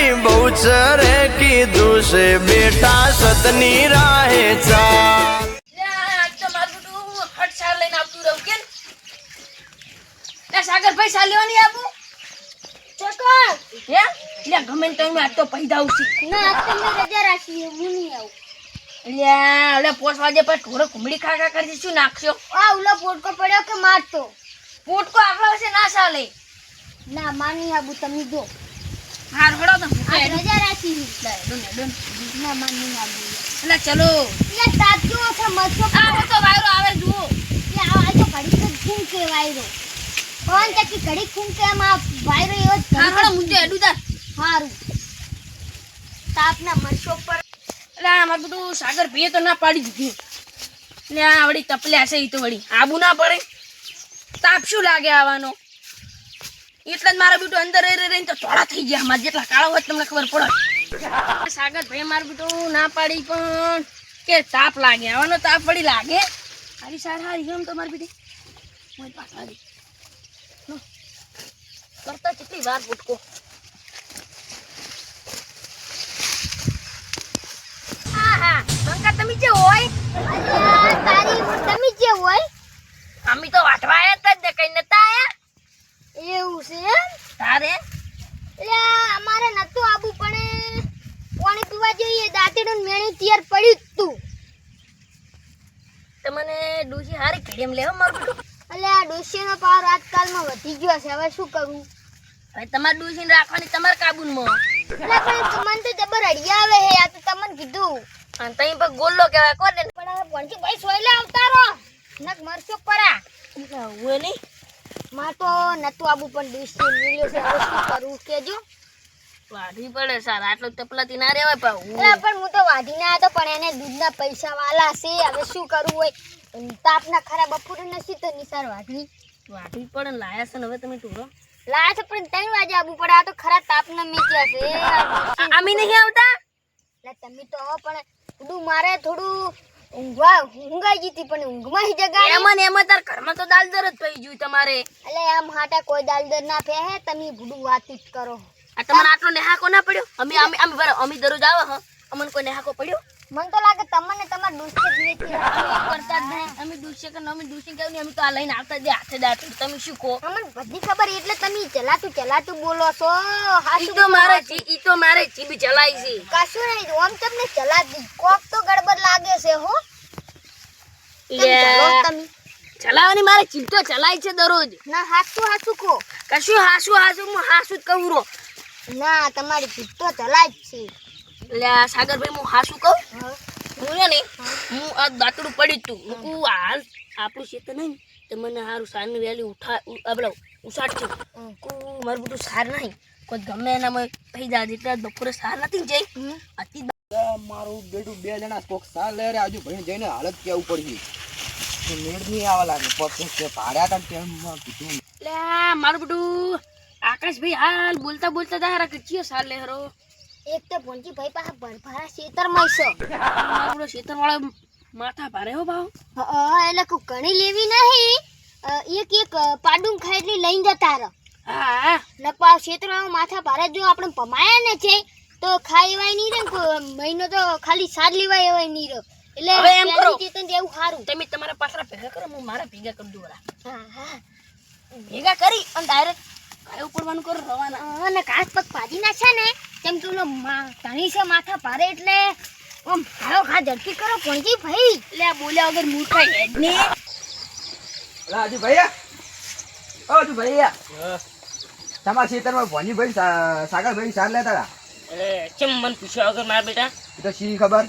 તારી બહુ ચરે કીધું છે બેટા સતની રાહે ચા. આપું? ચોકર હે? લે ગમે ને તો પૈદા આવશે ના આજ તો મેં રજા રાખી હું નહીં આવું. લ્યા હવે પોસ વાગે પર ઢોરો કુંબડી ખા ખા કરી શું નાખશો? આ ઉલો પોટકો પડ્યો કે મારતો? પોટકો આપણા વર્ષે ના ચાલે. ના માની આબુ તમે જો. હાર હળો તો રજા રાખી છે. લે, ડોન, ડોન. ના માની આબુ લે ચલો. એટલે તાજો છે મસ્તો આ તો વાયરો આવે જુઓ. એટલે આ તો ઘડી તો કે વાયરો. ઘડી ખૂન કે વાયરો એવો જ ઘડી મુંજે હારું. તાપના મરચો પર. એટલે આ બધું સાગર ભીએ તો ના પાડી દીધી. એટલે આ વળી તપલ્યા છે એ તો વળી. આબુ ના પડે. તાપ શું લાગે આવવાનો એટલે જ મારા બીટો અંદર રહી રહીને તો ચોળા થઈ ગયા. મારા જેટલા કાળા હોય તમને ખબર પડે. સાગર ભાઈ મારું બીટો ના પાડી પણ કે તાપ લાગે. આવાનો તાપ પડી લાગે. હારી સાર હારી. કેમ તમારી બીટી? મોય પાસ હારી. કરતા કેટલી વાર ફૂટકો હા હા. અંકા તમે જે હોય. તારી તમે જે હોય અમે તો વાટવા આયા તા જ ને કઈ નતા આયા એવું છે એમ? તારે એટલે અમારે નતું આબુ પણ પાણી પીવા જોઈએ દાંતેડું મેણું તૈયાર પડ્યું જ તું તમને ડૂસી હારી કેડીએમ લેવા મારું બેટું એટલે આ ડોશીનો પાવર આજકાલમાં વધી ગયો છે હવે શું કરવું હવે તમારે ડૂસીને રાખવાની તમારે કાબુમાં એટલે પણ મને તો જબર અડિયા આવે હે આ તો તમને કીધું. અને તઈ પર ગોલ્લો કહેવાય કોને પણ હવે ભણથી ભાઈ સોયલા અવતારો. નક મરશો પરા. હું નહીં. માં તો નતું આબુ પણ ડોશી મળ્યો છે હવે શું કરવું કેજો. વાઢી પડે સાર આટલું તપલાથી ના રહેવાય પણ પણ હું તો વાઢીને હતો પણ એને દૂધના પૈસા વાલા છે હવે શું કરવું હોય? તાપના ખરા બપોરે નથી તો નિસાર વાઢવી. વાઢવી પડે ને લાયા છે ને હવે તમે ટૂરો લાયા છે પણ ત્રણ વાગે આવવું પડે. આ તો ખરા તાપના મીચ્યા છે. આ અમે નહીં આવતા? એટલે તમે તો આવો પણ થોડું મારે થોડું ઊંઘવા ઊંઘાઈ ગઈ હતી પણ ઊંઘમાં હી જગા એમાં ને એમાં તાર ઘરમાં તો દાલદર જ પડી ગયું તમારે. એટલે આમ હાટા કોઈ દાલદર ના ફે હે તમે ભૂડું વાતચીત કરો. આ તમારે આટલો નેહાકો ના પડ્યો? અમે અમે અમે અમે દરરોજ આવો હા. અમને કોઈ નેહાકો પડ્યો? મને તો લાગે તમને તમાર દોસ્ત જ નથી કરતા જ નહીં. અમે દૂસી કે અમે દૂસી કેવું નહીં અમે તો આ લઈને આવતા જ હાથે દાંત તમે શું કહો? અમને બધી ખબર એટલે તમે ચલાતું ચલાતું બોલો છો. હાસુ તો મારે જી- ઈ તો મારે જીભ ચલાઈ છે. કશું નહીં ઓમ તમને ચલાતી? કોક તો ગડબડ લાગે છે હો. તમે? ચલાવવાની મારે જીભ તો ચલાય છે દરરોજ. ના હાસુ હાસુ કો કશું હાસુ હાસુ હું હાસુ જ કહું રો ના તમારી જીભ ચલાય છે. એટલે સાગરભાઈ હું હાસુ કહું? હા. હું છે ને હું આ દાંતડું પડી તું. હું હાલ આપણું ખેતર નહીં તો મને સારું સારની વેલી ઉઠા આપણે ઉસાટ છે મારું બધું સાર નહીં. કોઈ ગમે એનામાં થઈ જાય જેટલા બપોરે સાર નથી જઈ. અતિ મારું બેટું બે જણા કોક સાર લે રે આજુ ભાઈ જઈને હાલત કેવું પડી મેળ નહીં આવવા લાગે. પગ તે ભાડ્યા હતા ટેમમાં કીધું લે મારું બધું આકાશભાઈ હાલ બોલતા બોલતા તારા કે સાર લે હરો. એક તો ભોંજી ભાઈ પાસે ભરભરા શેતર છે આપણો શેતર વાળો માથા ભારે હો ભાવ. એટલે કોઈ ઘણી લેવી નહીં. એક એક પાડું ખાઈ લઈને જતા રહો. હા. નકવા વાળો માથા ભારે જો આપણે પમાયા ને છે તો ખાઈવાય નહીં રે મહિનો તો ખાલી સાદ લેવાય એવાય નહીં રહ્યો. એટલે હવે એમ કરો. ચેતન જેવું સારું તમે તમારા પાછળ ભેગા કરો હું મારા ભેગા કરી દઉં હા હા. ભેગા કરી અને ડાયરેક્ટ ઘરે ઉપડવાનું કરો રવાના. અને ઘાસ પગ ભાજી ના છે ને તેમ કે ઓલો મા- ધણી છે માથા પારે એટલે આમ ખાયો ખા ઝડપી કરો ભણજી ભાઈ. એટલે બોલ્યા વગર મૂર્ખા હેડ ને રાજુ ભૈયા ઓ આજુ ભૈયા તમારા ખેતરમાં ભોની ભાઈ સાગર ભાઈ સાર લેતા હતા? કેમ મને પૂછ્યા વગર મારા બેટા? તો શી ખબર?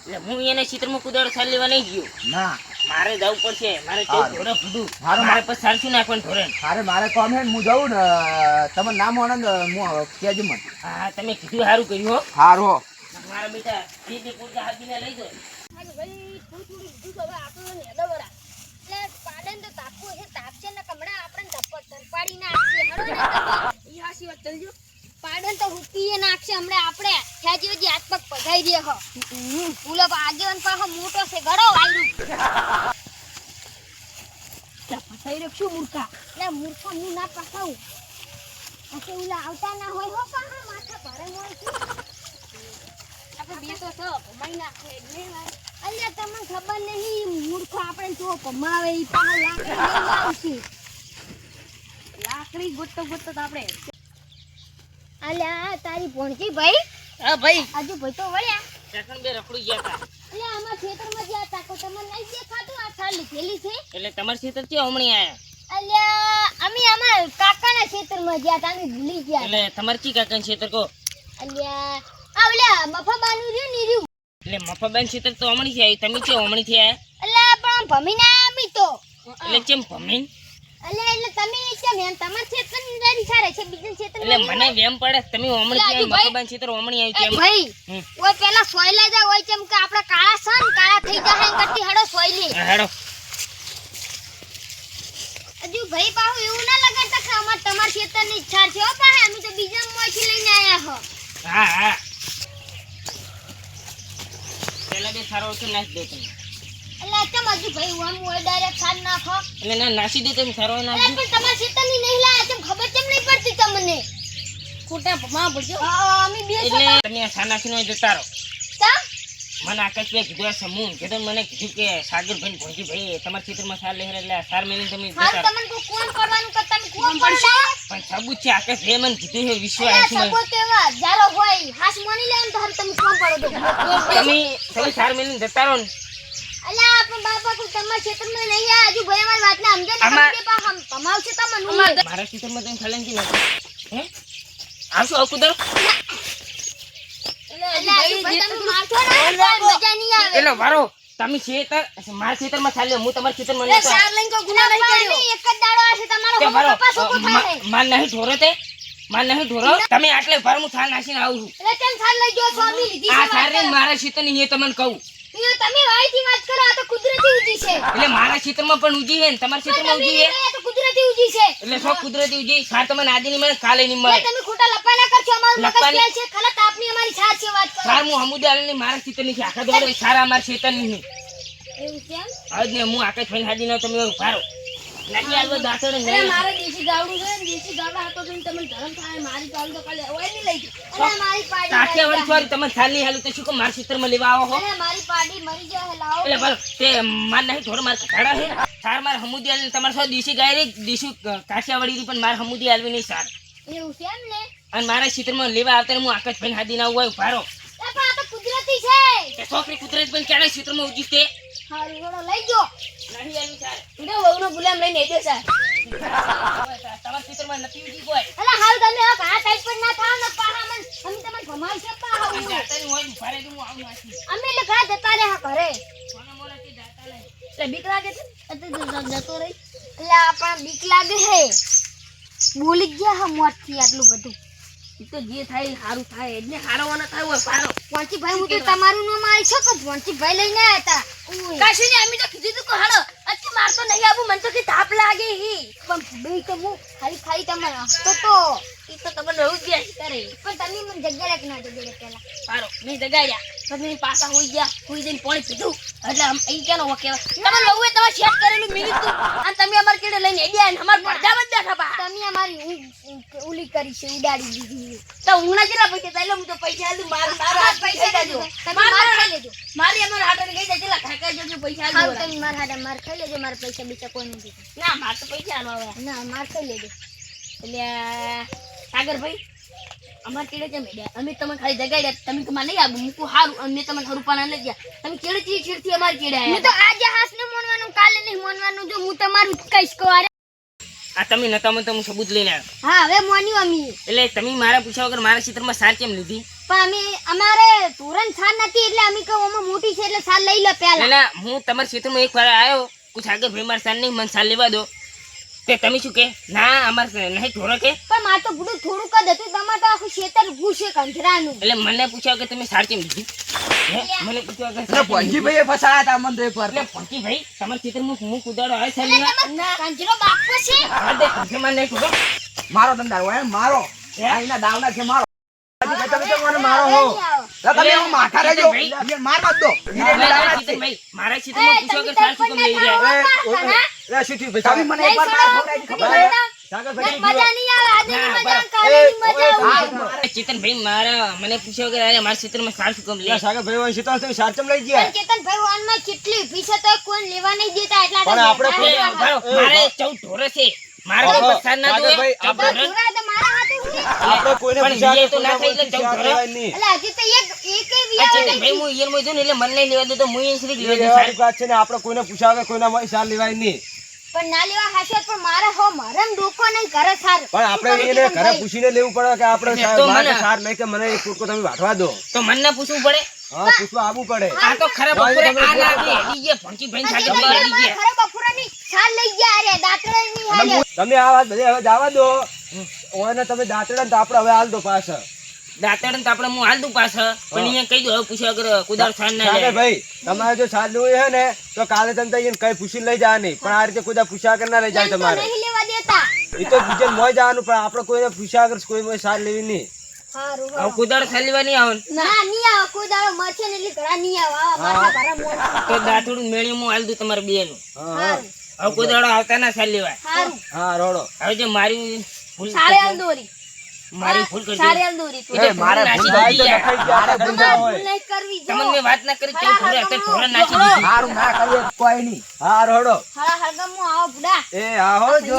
એટલે હું એને ચિત્રમાં કુદાડ સાર લેવા નહીં ગયો. ના. મારે જવું પડશે. મારે તે ઢોરે ફૂટું હારું, મારે પછી સારશું નાખવાનું ઢોરે અરે મારે કોમ હે હું જાઉં ને તમે નામ આનંદ હું કહેજો મને. હા તમે કીધું સારું કર્યું હો. સારું હો. મારા બેટા સીધી પૂરતા હાથીને લઈ જાય પાડન તો તાપશે ને કમળા આપણે ધપ્પડ ધરપાડી નાખશે હળો ને તમે. ઈ હાસી વાત ચલજો પાડન તો હુકીએ નાખશે હમણાં આપણે ખેજી હાથ પગ પધાઈ દે હો. આગેવાન પાછો મોટો છે ગળો વાયરું. ફસાઈ રહ્યો શું મૂર્ખા? એટલે મૂર્ખા હું ના પકાવું પછી ઓલા આવતા ના હોય હો પાહા માથા ભરે હોય છે. આપણે બે તો છો ભમાઈ નાખે એટલે. તમને ખબર નહીં મૂર્ખો આપણે જો પમાવે ઈ પાહો લાકડી આવશે. લાકડી ગોતતો ગોતતો તો આપણે. અલ્યા તારી ભોણકી ભાઈ? હા ભાઈ. આજુ ભાઈ તો વળ્યા. બે રખડું ગયા હતા આમાં ખેતરમાં તમને નહીં દેખાતું આ થાળ લીધેલી છે. એટલે તમાર ખેતરથી હમણાં આયા? અલ્યા અમે અમાર કાકાના ખેતરમાં ગયા તા ભૂલી ગયા એટલે તમાર કી કાકા ખેતર કો અલ્યા આ ઓલા મફાબાનું રહ્યું ને રહ્યું? એટલે મફાબાન ખેતર તો હમણાં થી આવી તમે છે હમણી થી આયા? અલ્યા પણ ભમીના અમે તો. એટલે કેમ ભમીન? અલ્યા એટલે તમે કેમ એમ? તમાર સારે છે બીજા એટલે મને વેમ પડે? તમે હમણાં થી એટલે મફાબેન ખેતર આવી કેમ? ભાઈ ઓય પેલા સોયલા જાય ઓય કેમ કે આપડા કાળા સન કાળા થઈ જાય એમ કરતી હડો સોયલી. હા, હજુ ભાઈ પાહુ એવું ના લગાડતા કે અમાર તમાર ખેતરની ઈચ્છા છે હો પાહે અમે તો બીજા મોથી લઈને આયા હો. હા હા. પેલા બે સારો ઓછો નાખી દો તમે. એટલે ભાઈ ના નાસી દે તમે સારો ના પણ તમાર ખેતરની નહીં લાયા કેમ ખબર કેમ નહીં પડતી તમને? ખોટા માં પડજો અમે બે એટલે તમે આ સા નાખીને જતા રહો. મને મને આકાશભાઈ કીધું સમૂહ કીધું મને કીધું કે સાગરભાઈ ભોજીભાઈ તમારા ખેતરમાં સાર લહેર એટલે સાર મેળીને તમે. તમને કોણ કરવાનું કે તમે કોણ પડશો પણ સાબુત છે આકાશભાઈ મને કીધું છે વિશ્વાસ આંખમાં. કેવા? જારો હોય હાસ મોની લેવાનું તો તમે કોણ પડો તો. તમે તમે સાર મેળીને જતા રહો ને. અલ્યા પણ બાપા કોઈ તમારા ખેતરમાં નહીં આયા હજુ ભાઈ અમારી વાતને સમજે ને આમાં- તમે પા હમ ભમાવશે તમને મારા ખેતરમાં તમે ખાલી નથી. નાખી હે? આવશો આવું કુદરો અલ્યા હજુ ભાઈ તમે મારશો ને તો મજા નહીં આવે. એટલે વારો તમે ખેતર મારા ખેતરમાં ચાલ્યો હું તમારા ખેતરમાં નહીં તો સાર લઈને કોઈ ગુનો નહીં કર્યો. એક જ દાડો આવશે તમારો તે હોમો વારો કપાસ ઊભો થાય. મા- માર નહીં ઢોરો તે. માર નહીં ઢોરો. તમે આટલે ભર હું થાળ નાખીને આવું છું. એટલે કેમ સાર લઈ ગયો સ્વામી લીધી આ છે સાર વાત ને મારા ખેતરની એ તમને કહું. તમે વાયથી વાત કરો આ તો કુદરતી ઉજી છે. એટલે મારા ક્ષેત્રમાં પણ ઉજી છે ને? તમારા ક્ષેત્રમાં ઉજી છે? તો કુદરતી ઉજી છે. એટલે શું કુદરતી ઉજી? સાર તમે આજે નહીં મળે કાલે નહીં મળે. તમે ખોટા લપા ના કરશો અમારું મગજ લપા છે ખાલી તાપની અમારી છાત છે વાત કરો. સાર હું હમુદાલની મારા ખેતરની છે. આખા દોડે સારા અમારા ખેતરની નહીં એવું કેમ આજ ને હું આકાશ ભાઈ હાજી નો તમે ઉભારો મારે દેશી ગાવડું છે દેશી ગાવડા હતો તો તમને ધરમ થાય મારી ચાલ તો કાલે ઓય નહીં લઈ ગઈ. મારી પાડી કાઠિયાવાડી મરી છોરી તમે થાલ નહીં હાલું તો શું કહો? મારા ખેતરમાં લેવા આવો હો. મારી પાડી મરી જાય લાવો એટલે બસ તે માર નહીં થોડો માર કઢાડા છે. સાર માર હમુદી આલી તમારે સૌ દેશી ગાય રે દેશી કાઠિયાવાડી રી પણ માર હમુદી આલવી નહીં સાર. એવું છે એમ ને? અને મારા ખેતરમાં લેવા આવતા હું આકાશ ભાઈ હાદી ના હોય ઉભારો કુદરતી છે. છોકરી કુદરતી પણ ક્યારે ખેતરમાં ઉજી તે હારું લઈ જો નહીં આલવી સાર એટલે વહુનો ગુલામ લઈને દે સાહેબ. તમારા ખેતરમાં નથી ઉજી કોઈ. અલા હાલ તમે હવે આ ટાઈપ પર ના થાવ ને પાહા મન. અમે તમને ભમાવશે પાહા હું. દાતારી હોય ને ઊભા આવું નાખી. અમે એટલે ઘણા જતા રહ્યા ઘરે. સોના મોનાથી દાતા નહીં. એટલે બીક લાગે છે? એટલે જતો રહી. એટલે આપણ બીક લાગે હે. બોલી ગયા હા મોતથી આટલું બધું. તો જે થાય સારું થાય. એટલે હારવાના થાય હોય સારો ભાઈ હું તો તમારું નામ આવી છો કે ભાઈ લઈને આવ્યા હતા. કાશી અમે તો તું હાલો અત્યારે મારતો નહીં આવું મને તો કે તાપ લાગે હી. પણ બે તો હું ખાલી ખાલી તમે હસતો તો. એ તો તમને રહું જ ગયા કરે પણ તમે મને જગ્યા રાખ ના જગ્યા પેલા સારો મેં જગાડ્યા. પછી પાછા હોઈ ગયા. હોઈ જઈને પાણી પીધું. એટલે આમ ઈ કેનો હો કહેવાય? તમારે તમારે શેર કરેલું મિનિટ અને તમે અમાર કેડે લઈને અડ્યા અને અમાર પડદા જ બેઠા પા. તમે અમારી ઉલી કરી છે ઉડાડી દીધી તો ઉણા કેટલા પૈસા થાય? હું તો પૈસા આલું માર મારા પૈસા દેજો તમે માર ખાઈ લેજો મારી અમારા હાથે લઈ જાય કેટલા ખાકા જજો પૈસા આલું તમે મારા હાડા માર ખાઈ લેજો મારા પૈસા બીજા કોઈ નથી. ના માર તો પૈસા આલો હવે ના માર ખાઈ લેજો. એટલે સાગરભાઈ અમાર કેડે છે મેડ્યા. અમે તમે ખાલી જગાડ્યા તમે તમારે નહીં આગું. મૂકું હારું. અને મેં તમને હરું પાના લઈ ગયા. તમે કેડે ચીડ ચીડથી અમાર કેડે હું તો આજે હાસ ને મોનવાનું કાલે નહીં મોનવાનું. જો હું તમારું કહીશ કે આ તમે નતા મને તો હું સબૂત લઈને આવ્યો. હા હવે મોન્યું અમે. એટલે તમે મારા પૂછ્યા વગર મારા ચિત્રમાં સાર કેમ લીધી? પણ અમે અમારે ધોરણ સાર નથી એટલે અમે કહું અમે મોટી છે એટલે સાર લઈ લો પહેલા. પેલા ના હું તમારા ચિત્રમાં એક વાર આવ્યો. કુછ આગળ ભાઈ મારા સાર નહીં મને સાર લેવા દો. તે તમે શું કે? ના અમાર નહીં ઢોરો કે? પણ માર તો ગુડું થોડુંક જ હતું. તમારે તો આખું શેતર ઘૂસે કંજરાનું એટલે મને પૂછ્યો કે તમે સાર કેમ લીધી? મને પૂછ્યો કે એટલે કેમ ભાઈએ ફસાયા તા મને તો એ પર. એટલે પંકી ભાઈ તમાર ચિત્ર મુખ હું કુદાડો આવે સાર ના. કંજરો બાપ છે. હા દે મને નહીં ઢોરો મારો ધંધા હોય મારો. આઈના એના દાવના છે મારો. તમે મારો હો. તમે હું માથા રહેજો ભાઈ. માર મત દો. ધીરે ધીરે છે. ભાઈ મારા ખેતરમાં પૂછ્યા વગર સાર કેમ લઈ એ, શું થયું? ભાઈ? મને એકવાર ખવડાવી ખબર લે. આપણે કોઈને ના કોઈના થાય એટલે પૂછ્યા ચૌદ લેવાય નહીં. એટલે હજી તો એક એકેય આ વિયાવે ચેતનભાઈ નહીં. હું ઈયરમાં જોઉં ને એટલે મને નહીં લેવા દે તો હું ઈ શ્રી એ લેવા દે. વ્યવહારિક વાત છે ને કોઈને પૂછ્યા કોઈના માં સાર લેવાય નહીં. પણ ના લેવા હાથે પણ મારે હો મરમ ડોકો નહીં ઘરે સાર. પણ આપણે એને ઘરે પૂછીને લેવું પડે કે આપણે મારે સાર નહીં કે મને એક ફૂટકો તમે વાટવા દો. તો મને ના પૂછવું પડે? હા પૂછવા આવવું પડે. આ તો ખરાબ ભાઈ, બપોરે આ લાગી હેડી ગયા ભણકી ભાઈ બહાર મારા ગયા. ખરા બપોરાની સાર લઈ ગયા અરે દાતરે ની હાલે તમે આ વાત બધી હવે જવા દો. ઓને તમે દાંતડા ને તો આપણે હવે હાલ દો પાછા આપણે હું હાલ દઉં પાછા પણ અહીંયા કહી દઉં હવે પૂછ્યા વગર કુદાર સાર ના સાગર ભાઈ તમારે જો સાર લેવું છે ને તો કાલે તમે તઈ કઈ પૂછી લઈ જા નહીં. પણ આ રીતે કોઈ પૂછ્યા વગર ના લઈ જાય તમારે. નહીં લેવા દેતા. એ તો બીજે મોય જવાનું પણ આપણે કોઈને પૂછ્યા વગર કોઈ મોય સાર લેવી નહીં. હારું હવે કુદાર સાર લેવા નહીં આવે ના નહીં આવે. કોઈ મરશે ને એટલે ઘણા નહીં આવે. આવા માથા ભરા મોણ તો દાંતડું મેળી હું હાલ દઉં તમારે બે નું હા. હા હવે કુદાળો આવતા ના સાર લેવા હા રોડો. હવે જે મારી ભૂલ સારે હાલ દોરી મારી ભૂલ કરી સારી દોરી તું. એ તો ઢોર નાસી ભાઈ તો નખાઈ ગયા. હોય ભૂલ નહીં કરવી જો. તમને વાત ના કરી ચૌદ ઢોર હતા ઢોર નાસી દીધી. સારું ના કરીએ કોઈ નહીં. હા રોડો હા હરગમ હું આવો બુડા એ હા હો જો.